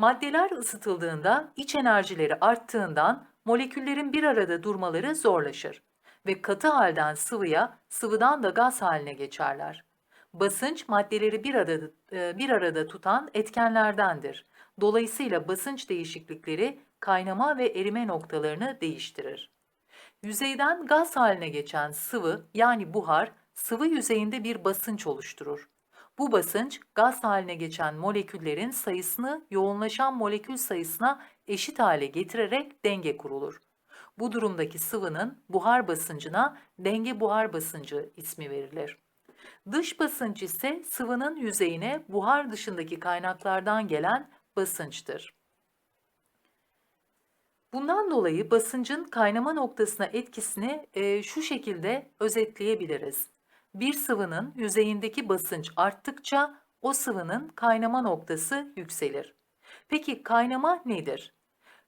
Maddeler ısıtıldığında iç enerjileri arttığından moleküllerin bir arada durmaları zorlaşır ve katı halden sıvıya, sıvıdan da gaz haline geçerler. Basınç maddeleri bir arada, e, bir arada tutan etkenlerdendir. Dolayısıyla basınç değişiklikleri kaynama ve erime noktalarını değiştirir. Yüzeyden gaz haline geçen sıvı yani buhar sıvı yüzeyinde bir basınç oluşturur. Bu basınç gaz haline geçen moleküllerin sayısını yoğunlaşan molekül sayısına eşit hale getirerek denge kurulur. Bu durumdaki sıvının buhar basıncına denge buhar basıncı ismi verilir. Dış basınç ise sıvının yüzeyine buhar dışındaki kaynaklardan gelen basınçtır. Bundan dolayı basıncın kaynama noktasına etkisini e, şu şekilde özetleyebiliriz. Bir sıvının yüzeyindeki basınç arttıkça o sıvının kaynama noktası yükselir. Peki kaynama nedir?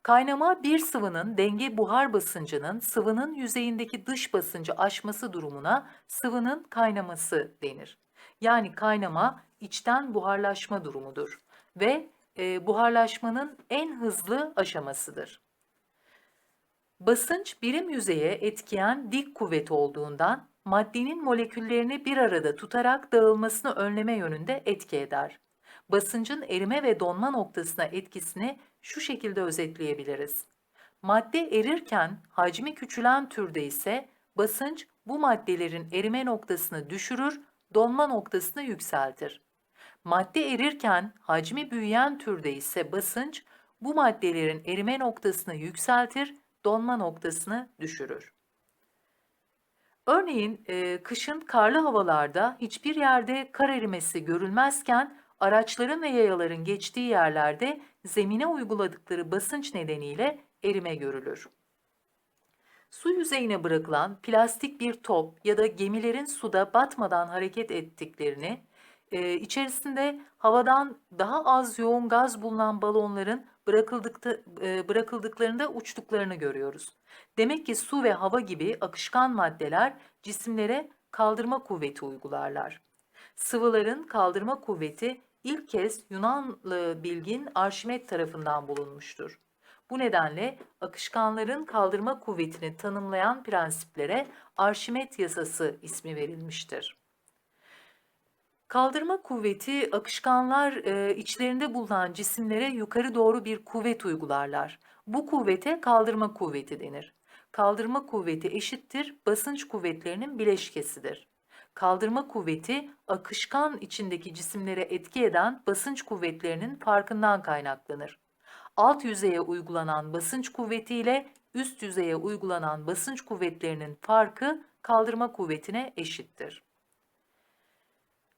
Kaynama bir sıvının denge buhar basıncının sıvının yüzeyindeki dış basıncı aşması durumuna sıvının kaynaması denir. Yani kaynama içten buharlaşma durumudur ve e, buharlaşmanın en hızlı aşamasıdır. Basınç birim yüzeye etkiyen dik kuvvet olduğundan maddenin moleküllerini bir arada tutarak dağılmasını önleme yönünde etki eder. Basıncın erime ve donma noktasına etkisini şu şekilde özetleyebiliriz. Madde erirken hacmi küçülen türde ise basınç bu maddelerin erime noktasını düşürür, donma noktasını yükseltir. Madde erirken hacmi büyüyen türde ise basınç bu maddelerin erime noktasını yükseltir, donma noktasını düşürür. Örneğin e, kışın karlı havalarda hiçbir yerde kar erimesi görülmezken araçların ve yayaların geçtiği yerlerde zemine uyguladıkları basınç nedeniyle erime görülür. Su yüzeyine bırakılan plastik bir top ya da gemilerin suda batmadan hareket ettiklerini, e, içerisinde havadan daha az yoğun gaz bulunan balonların e, bırakıldıklarında uçtuklarını görüyoruz. Demek ki su ve hava gibi akışkan maddeler cisimlere kaldırma kuvveti uygularlar. Sıvıların kaldırma kuvveti ilk kez Yunanlı bilgin Arşimet tarafından bulunmuştur. Bu nedenle akışkanların kaldırma kuvvetini tanımlayan prensiplere Arşimet yasası ismi verilmiştir. Kaldırma kuvveti akışkanlar e, içlerinde bulunan cisimlere yukarı doğru bir kuvvet uygularlar. Bu kuvvete kaldırma kuvveti denir. Kaldırma kuvveti eşittir basınç kuvvetlerinin bileşkesidir. Kaldırma kuvveti akışkan içindeki cisimlere etki eden basınç kuvvetlerinin farkından kaynaklanır. Alt yüzeye uygulanan basınç kuvveti ile üst yüzeye uygulanan basınç kuvvetlerinin farkı kaldırma kuvvetine eşittir.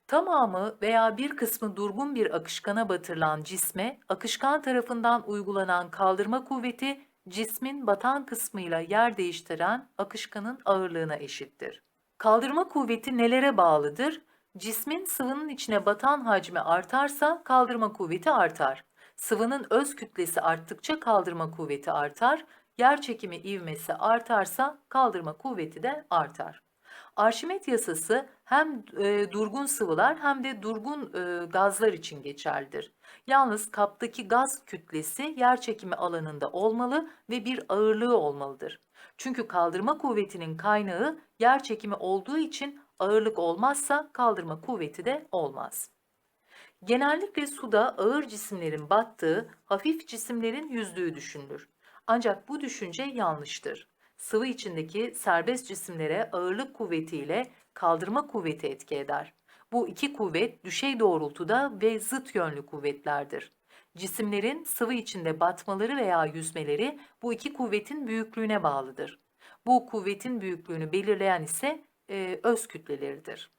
Tamamı veya bir kısmı durgun bir akışkana batırılan cisme, akışkan tarafından uygulanan kaldırma kuvveti, cismin batan kısmıyla yer değiştiren akışkanın ağırlığına eşittir. Kaldırma kuvveti nelere bağlıdır? Cismin sıvının içine batan hacmi artarsa kaldırma kuvveti artar. Sıvının öz kütlesi arttıkça kaldırma kuvveti artar. Yer çekimi ivmesi artarsa kaldırma kuvveti de artar. Arşimet yasası hem e, durgun sıvılar hem de durgun e, gazlar için geçerlidir. Yalnız kaptaki gaz kütlesi yer çekimi alanında olmalı ve bir ağırlığı olmalıdır. Çünkü kaldırma kuvvetinin kaynağı yer çekimi olduğu için ağırlık olmazsa kaldırma kuvveti de olmaz. Genellikle suda ağır cisimlerin battığı, hafif cisimlerin yüzdüğü düşünülür. Ancak bu düşünce yanlıştır sıvı içindeki serbest cisimlere ağırlık kuvvetiyle kaldırma kuvveti etki eder. Bu iki kuvvet düşey doğrultuda ve zıt yönlü kuvvetlerdir. Cisimlerin sıvı içinde batmaları veya yüzmeleri bu iki kuvvetin büyüklüğüne bağlıdır. Bu kuvvetin büyüklüğünü belirleyen ise e, öz kütleleridir.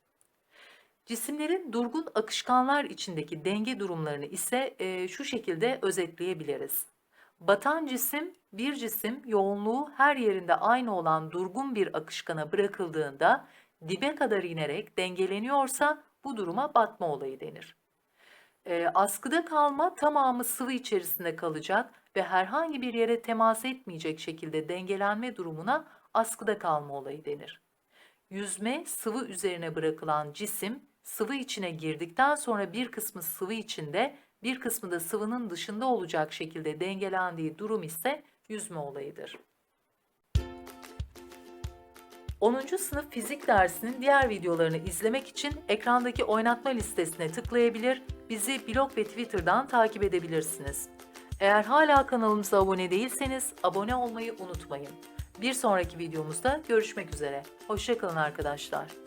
Cisimlerin durgun akışkanlar içindeki denge durumlarını ise e, şu şekilde özetleyebiliriz. Batan cisim, bir cisim yoğunluğu her yerinde aynı olan durgun bir akışkana bırakıldığında dibe kadar inerek dengeleniyorsa bu duruma batma olayı denir. E, askıda kalma tamamı sıvı içerisinde kalacak ve herhangi bir yere temas etmeyecek şekilde dengelenme durumuna askıda kalma olayı denir. Yüzme sıvı üzerine bırakılan cisim sıvı içine girdikten sonra bir kısmı sıvı içinde bir kısmı da sıvının dışında olacak şekilde dengelendiği durum ise yüzme olayıdır. 10. sınıf fizik dersinin diğer videolarını izlemek için ekrandaki oynatma listesine tıklayabilir, bizi blog ve Twitter'dan takip edebilirsiniz. Eğer hala kanalımıza abone değilseniz abone olmayı unutmayın. Bir sonraki videomuzda görüşmek üzere. Hoşçakalın arkadaşlar.